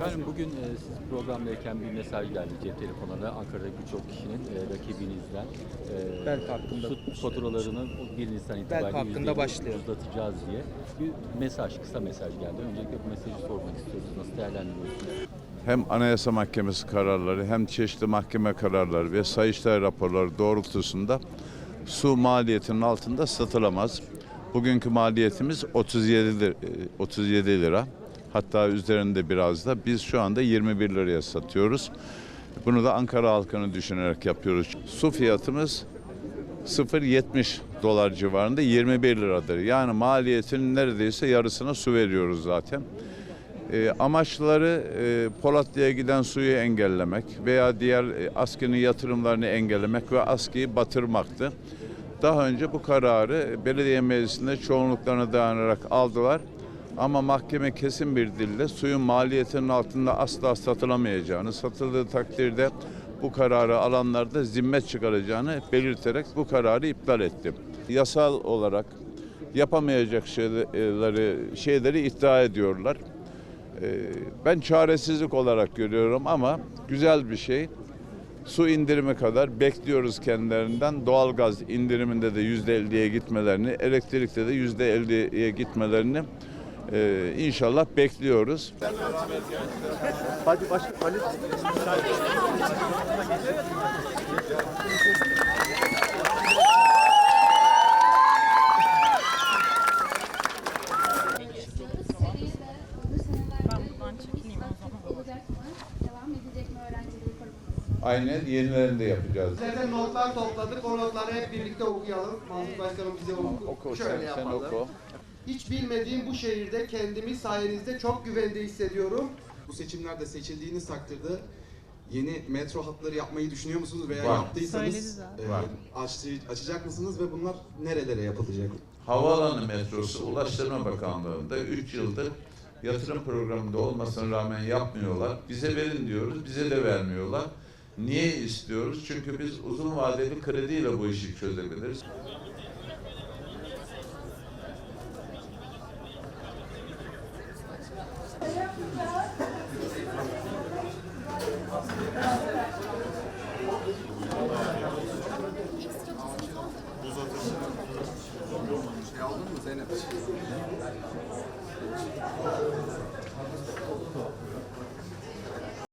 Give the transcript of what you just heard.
Efendim bugün e, siz programdayken bir mesaj geldi cep telefonuna Ankara'daki birçok kişinin e, rakibinizden e, Belki hakkında su faturalarını 1 Nisan itibariyle hakkında %50 başlıyor. uzatacağız diye bir mesaj, kısa mesaj geldi. Öncelikle bu mesajı sormak istiyoruz. Nasıl değerlendiriyorsunuz? hem Anayasa Mahkemesi kararları hem çeşitli mahkeme kararları ve Sayıştay raporları doğrultusunda su maliyetinin altında satılamaz. Bugünkü maliyetimiz 37 lira, 37 lira. Hatta üzerinde biraz da biz şu anda 21 liraya satıyoruz. Bunu da Ankara halkını düşünerek yapıyoruz. Su fiyatımız 0.70 dolar civarında 21 liradır. Yani maliyetinin neredeyse yarısına su veriyoruz zaten. E, amaçları e, Polatlı'ya giden suyu engellemek veya diğer e, ASKİ'nin yatırımlarını engellemek ve ASKİ'yi batırmaktı. Daha önce bu kararı belediye meclisinde çoğunluklarına dayanarak aldılar. Ama mahkeme kesin bir dille suyun maliyetinin altında asla satılamayacağını, satıldığı takdirde bu kararı alanlar da zimmet çıkaracağını belirterek bu kararı iptal etti. Yasal olarak yapamayacak şeyleri, şeyleri iddia ediyorlar. Ee, Ben çaresizlik olarak görüyorum ama güzel bir şey. Su indirimi kadar bekliyoruz kendilerinden. Doğalgaz indiriminde de yüzde elliye gitmelerini, elektrikte de yüzde elliye gitmelerini e, inşallah bekliyoruz. Öğrencileri koruması? Aynen yenilerini de yapacağız. Sizlerden notlar topladık. O notları hep birlikte okuyalım. Mahmut Başkanım bize oku. Oku, Şöyle sen, sen oku. Hiç bilmediğim bu şehirde kendimi sayenizde çok güvende hissediyorum. Bu seçimlerde seçildiğiniz takdirde yeni metro hatları yapmayı düşünüyor musunuz veya Var. yaptıysanız zaten. e, Var. açtı- açacak mısınız ve bunlar nerelere yapılacak? Havaalanı metrosu Ulaştırma Bakanlığı'nda 3 yıldır yatırım programında olmasına rağmen yapmıyorlar. Bize verin diyoruz, bize de vermiyorlar. Niye istiyoruz? Çünkü biz uzun vadeli krediyle bu işi çözebiliriz. してね。